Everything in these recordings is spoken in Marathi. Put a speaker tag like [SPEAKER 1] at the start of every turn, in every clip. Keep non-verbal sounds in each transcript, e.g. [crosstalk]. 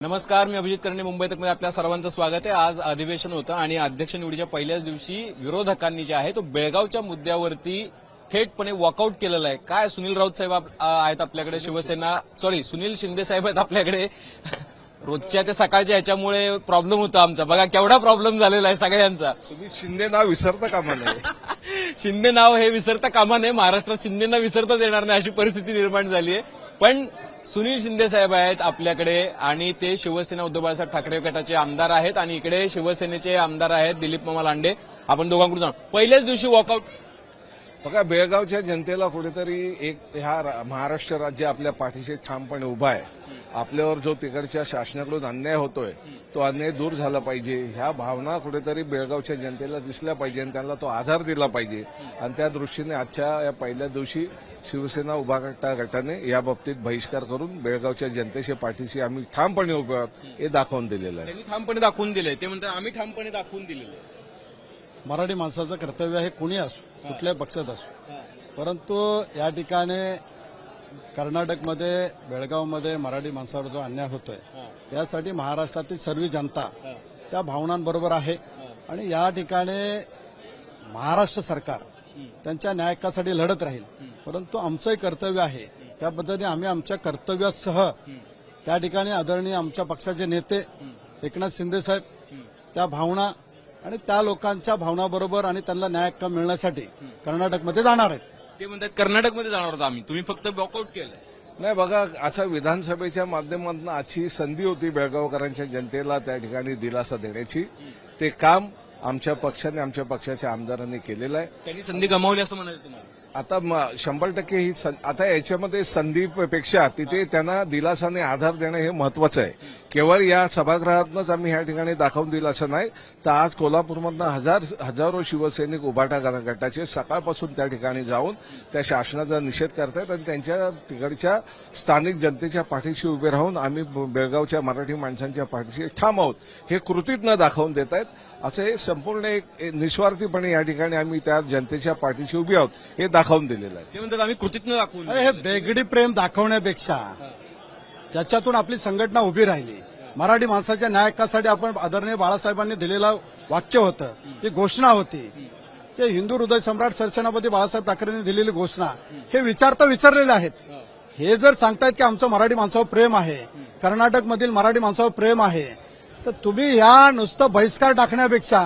[SPEAKER 1] नमस्कार मी अभिजित करणे मुंबई तकमध्ये आपल्या सर्वांचं स्वागत आहे. आज अधिवेशन होतं आणि अध्यक्ष निवडीच्या पहिल्याच दिवशी विरोधकांनी जे आहे तो बेळगावच्या मुद्द्यावरती थेटपणे वॉकआउट केलेलं आहे. काय सुनील राऊत साहेब आहेत आपल्याकडे शिवसेना सॉरी सुनील शिंदे साहेब आहेत आपल्याकडे. रोजच्या ते सकाळच्या ह्याच्यामुळे प्रॉब्लेम होता आमचा. बघा केवढा प्रॉब्लेम झालेला आहे सगळ्यांचा.
[SPEAKER 2] तुम्ही शिंदे नाव विसरता कामा नये. [laughs]
[SPEAKER 1] शिंदे नाव हे विसरता कामा नये. महाराष्ट्रात शिंदेना विसरताच येणार नाही अशी परिस्थिती निर्माण झाली आहे. पण सुनील शिंदे साहेब आहेत आपल्याकडे आणि ते शिवसेना उद्धव बाळासाहेब ठाकरे गटाचे आमदार आहेत आणि इकडे शिवसेनेचे आमदार आहेत दिलीप मामा लांडे. आपण दोघांकडून जाऊ. पहिल्याच दिवशी वॉकआउट
[SPEAKER 2] बघा बेळगावच्या जनतेला कुठेतरी एक ह्या रा- महाराष्ट्र राज्य आपल्या पाठीशी ठामपणे उभा आहे. आपल्यावर जो तिकडच्या शासनाकडून अन्याय होतोय तो अन्याय दूर झाला पाहिजे. ह्या भावना कुठेतरी बेळगावच्या जनतेला दिसल्या पाहिजे आणि त्यांना तो आधार दिला पाहिजे. आणि त्या दृष्टीने आजच्या या पहिल्या दिवशी शिवसेना उभा गटा गटाने या बाबतीत बहिष्कार करून बेळगावच्या जनतेच्या पाठीशी आम्ही ठामपणे उभे आहोत हे दाखवून दिलेलं आहे.
[SPEAKER 1] त्यांनी ठामपणे दाखवून दिले ते म्हणतात आम्ही ठामपणे दाखवून दिलेलं आहे.
[SPEAKER 3] मराठी माणसाचं कर्तव्य आहे कुणी असो. कुठल्याही पक्षात असो. परंतु या ठिकाणी कर्नाटकमध्ये बेळगावमध्ये मराठी माणसावर जो अन्याय होतोय यासाठी महाराष्ट्रातील सर्व जनता त्या भावनांबरोबर आहे. आणि या ठिकाणी महाराष्ट्र सरकार त्यांच्या न्यायकासाठी लढत राहील. परंतु आमचंही कर्तव्य आहे. त्या पद्धतीने आम्ही आमच्या कर्तव्यासह त्या ठिकाणी आदरणीय आमच्या पक्षाचे नेते एकनाथ शिंदे साहेब त्या भावना आणि त्या लोकांच्या भावनाबरोबर आणि त्यांना न्याय हक्क मिळण्यासाठी कर्नाटकमध्ये जाणार आहेत.
[SPEAKER 1] ते म्हणतात कर्नाटकमध्ये जाणार होतो आम्ही. तुम्ही फक्त वॉकआउट केलंय.
[SPEAKER 2] नाही बघा असा विधानसभेच्या माध्यमातून आजची संधी होती बेळगावकरांच्या जनतेला त्या ठिकाणी दिलासा देण्याची. ते काम आमच्या पक्षाने आमच्या पक्षाच्या आमदारांनी केलेलं आहे.
[SPEAKER 1] त्यांनी संधी गमावली असं म्हणायचं तुम्हाला?
[SPEAKER 2] आता शंभर टक्के ही सं- आता याच्यामध्ये संधीपेक्षा तिथे त्यांना दिलासाने आधार देणं हे महत्वाचं आहे. केवळ या सभागृहातूनच आम्ही ह्या ठिकाणी दाखवून दिलं असं नाही तर आज कोल्हापूरमधनं हजार हजारो शिवसैनिक उभाटा गटाचे सकाळपासून त्या ठिकाणी जाऊन त्या शासनाचा निषेध करतायत आणि त्यांच्या तिकडच्या स्थानिक जनतेच्या पाठीशी उभे राहून आम्ही बेळगावच्या मराठी माणसांच्या पाठीशी ठाम आहोत हे कृतीतनं दाखवून देत आहेत असं हे संपूर्ण एक एक निस्वार्थीपणे या ठिकाणी आम्ही त्या जनतेच्या पाठीशी उभी आहोत. हे दाखवून दिलेलं आहे.
[SPEAKER 1] ते म्हणतात आम्ही कृतीतनं दाखवून
[SPEAKER 3] अरे हे बेगडी प्रेम दाखवण्यापेक्षा ज्याच्यातून आपली संघटना उभी राहिली मराठी माणसाच्या न्याय हक्कासाठी आपण आदरणीय बाळासाहेबांनी दिलेलं वाक्य होतं ती घोषणा होती. जे हिंदू हृदय सम्राट सरसेनापती बाळासाहेब ठाकरेंनी दिलेली घोषणा हे विचार तर विचारलेले आहेत. हे जर सांगतायत की आमचं मराठी माणसावर प्रेम आहे कर्नाटकमधील मराठी माणसावर प्रेम आहे तर तुम्ही या नुसतं बहिष्कार टाकण्यापेक्षा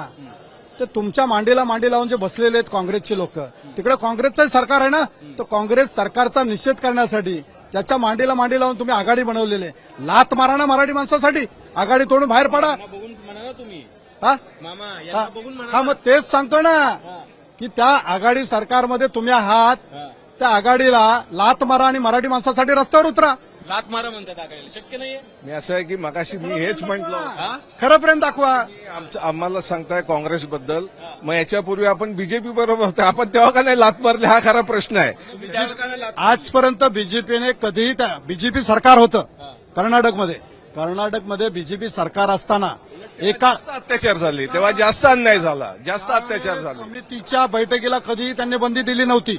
[SPEAKER 3] ते तुमच्या मांडीला मांडी लावून जे बसलेले आहेत काँग्रेसचे लोक तिकडे काँग्रेसचं सरकार आहे ना? तर काँग्रेस सरकारचा निषेध करण्यासाठी त्याच्या मांडीला मांडी लावून तुम्ही आघाडी बनवलेले लात मारा ना मराठी माणसासाठी. आघाडी तोडून बाहेर पडा.
[SPEAKER 1] तुम्ही.
[SPEAKER 3] हा, मग तेच सांगतो ना की त्या आघाडी सरकारमध्ये तुम्ही आहात त्या आघाडीला लात मारा आणि मराठी माणसासाठी रस्त्यावर उतरा.
[SPEAKER 1] लात मारा म्हणतात आघाडीला शक्य नाहीये?
[SPEAKER 2] मी असं आहे की मगाशी मी हेच म्हटलं.
[SPEAKER 1] हा?
[SPEAKER 3] खरं प्रेम दाखवा.
[SPEAKER 2] आमचं आम्हाला सांगताय काँग्रेसबद्दल. मग याच्यापूर्वी आपण बीजेपी बरोबर होते. आपण तेव्हा का नाही लात मारले? हा खरा प्रश्न आहे.
[SPEAKER 3] आजपर्यंत बीजेपीने कधीही त्या बीजेपी सरकार होतं. कर्नाटकमध्ये. कर्नाटकमध्ये बीजेपी सरकार असताना एका
[SPEAKER 2] अत्याचार झाले. तेव्हा जास्त अन्याय झाला. जास्त अत्याचार झाले.
[SPEAKER 3] समितीच्या बैठकीला कधीही त्यांनी बंदी दिली नव्हती.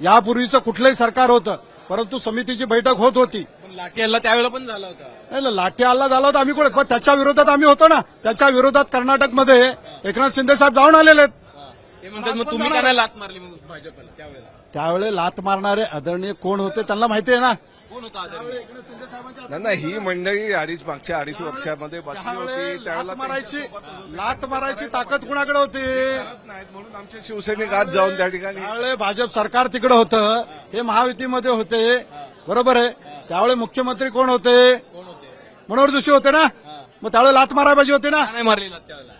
[SPEAKER 3] यापूर्वीचं कुठलंही सरकार होतं. परंतु समितीची बैठक होत होती.
[SPEAKER 1] पण लाठी हल्ला त्यावेळेला पण झाला होता.
[SPEAKER 3] नाही ना, लाठी हल्ला झाला होता आम्ही कुठे? पण त्याच्या विरोधात आम्ही होतो ना. त्याच्या विरोधात कर्नाटकमध्ये एकनाथ शिंदे साहेब जाऊन आलेले आहेत.
[SPEAKER 1] ते म्हणतात मग तुम्ही लात मारली मग भाजपला त्यावेळेला?
[SPEAKER 3] त्यावेळी लात मारणारे आदरणीय कोण होते त्यांना माहिती आहे ना?
[SPEAKER 1] कोण होता आदरणीय?
[SPEAKER 2] नाही ना ही मंडळी अडीच मागच्या अडीच वर्षामध्ये बसली होती
[SPEAKER 3] त्यावेळी
[SPEAKER 2] त्यावेळेला
[SPEAKER 3] लात मारायची लात मारायची ताकद कुणाकडे होती?
[SPEAKER 2] म्हणून आमचे शिवसैनिक आज जाऊन त्या ठिकाणी
[SPEAKER 3] त्यावेळी भाजप सरकार तिकडे होतं हे महायुतीमध्ये होते बरोबर आहे? त्यावेळी मुख्यमंत्री कोण होते?
[SPEAKER 1] कोण होते?
[SPEAKER 3] मनोहर जोशी होते ना? मग त्यावेळी लात मारायला पाहिजे होते ना?
[SPEAKER 1] नाही मारली लात त्यावेळेला.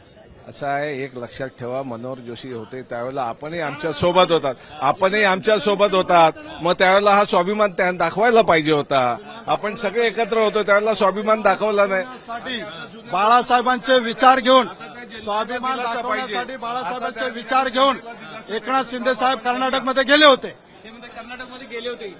[SPEAKER 2] असं आहे एक लक्षात ठेवा मनोहर जोशी होते त्यावेळेला आपणही आमच्यासोबत होतात. आपणही आमच्यासोबत होतात. मग त्यावेळेला हा स्वाभिमान त्या दाखवायला पाहिजे होता. आपण सगळे एकत्र होतो त्यावेळेला स्वाभिमान दाखवला नाही.
[SPEAKER 3] बाळासाहेबांचे विचार घेऊन स्वाभिमान. दाखवण्यासाठी बाळासाहेबांचे विचार घेऊन एकनाथ शिंदे साहेब कर्नाटकमध्ये गेले होते.
[SPEAKER 1] गेले होते.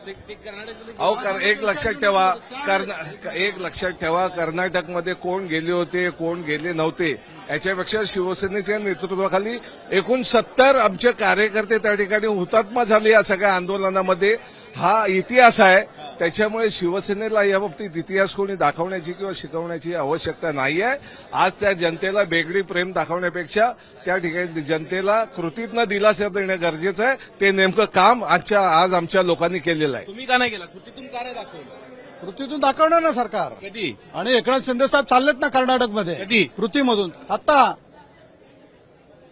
[SPEAKER 2] अहो कर- एक लक्षात ठेवा. कर्ना एक लक्षात ठेवा कर्नाटकमध्ये कोण गेले होते कोण गेले नव्हते? याच्यापेक्षा शिवसेनेच्या नेतृत्वाखाली एकूण सत्तर आमचे कार्यकर्ते त्या ठिकाणी हुतात्मा झाले या सगळ्या आंदोलनामध्ये. हा इतिहास आहे. त्याच्यामुळे शिवसेनेला या बाबतीत इतिहास कोणी दाखवण्याची किंवा शिकवण्याची आवश्यकता नाही आहे आज त्या जनतेला बेगडी प्रेम दाखवण्यापेक्षा त्या ठिकाणी जनतेला कृतीतनं दिलासा देणं गरजेचं आहे. ते नेमकं काम आजच्या आज आमच्या लोकांनी केलेलं आहे.
[SPEAKER 1] तुम्ही का नाही गेला कृतीतून का नाही दाखवलं?
[SPEAKER 3] कृतीतून दाखवणार ना सरकार.
[SPEAKER 1] कधी?
[SPEAKER 3] आणि एकनाथ शिंदे साहेब चाललेत ना कर्नाटकमध्ये.
[SPEAKER 1] कधी?
[SPEAKER 3] कृतीमधून. आता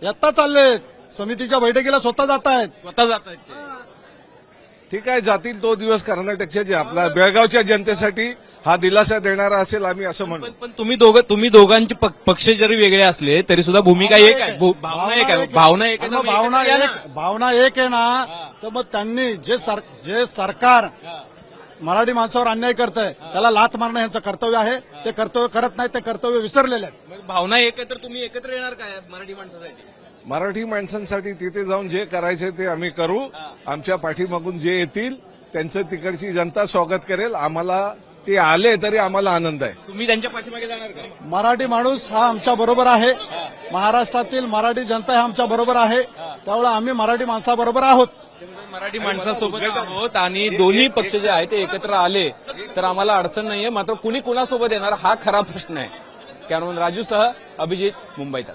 [SPEAKER 3] आत्ता चाललेत. समितीच्या बैठकीला स्वतः जात आहेत
[SPEAKER 1] स्वतः जात आहेत ते.
[SPEAKER 2] ठीक आहे जातील तो दिवस कर्नाटकच्या जे आपल्या बेळगावच्या जनतेसाठी हा दिलासा देणारा असेल आम्ही असं म्हणू.
[SPEAKER 1] पण तुम्ही दोघं तुम्ही दोघांचे पक- पक्ष जरी वेगळे असले तरी सुद्धा भूमिका एक आहे. भू- भावना एक आहे. भावना एक आहे. तर
[SPEAKER 3] भावना
[SPEAKER 1] एकत्र या ना.
[SPEAKER 3] एक भावना एक आहे ना तर मग त्यांनी जे सर जे सरकार मराठी माणसावर अन्याय करत आहे त्याला लाथ मारणं यांचं कर्तव्य आहे. ते कर्तव्य करत नाही ते कर्तव्य विसरलेले आहेत.
[SPEAKER 1] भावना एक आहे तर तुम्ही एकत्र येणार काय मराठी माणसासाठी?
[SPEAKER 2] मराठी माणसांसाठी तिथे जाऊन जे करायचे ते आम्ही करू. आमच्या पाठीमागून जे येतील त्यांचं तिकडची जनता स्वागत करेल. आम्हाला ते आले तरी आम्हाला आनंद आहे.
[SPEAKER 1] तुम्ही त्यांच्या पाठीमागे जाणार का?
[SPEAKER 3] मराठी माणूस हा आमच्या बरोबर आहे. महाराष्ट्रातील मराठी जनता हा आमच्या बरोबर आहे. त्यामुळे आम्ही मराठी माणसाबरोबर आहोत.
[SPEAKER 1] मराठी माणसासोबत आहोत आणि दोन्ही पक्ष जे आहे ते एकत्र आले तर आम्हाला अडचण नाहीये. मात्र कुणी कुणासोबत येणार हा खरा प्रश्न आहे. कॅमेरामन राजूसह अभिजित मुंबईत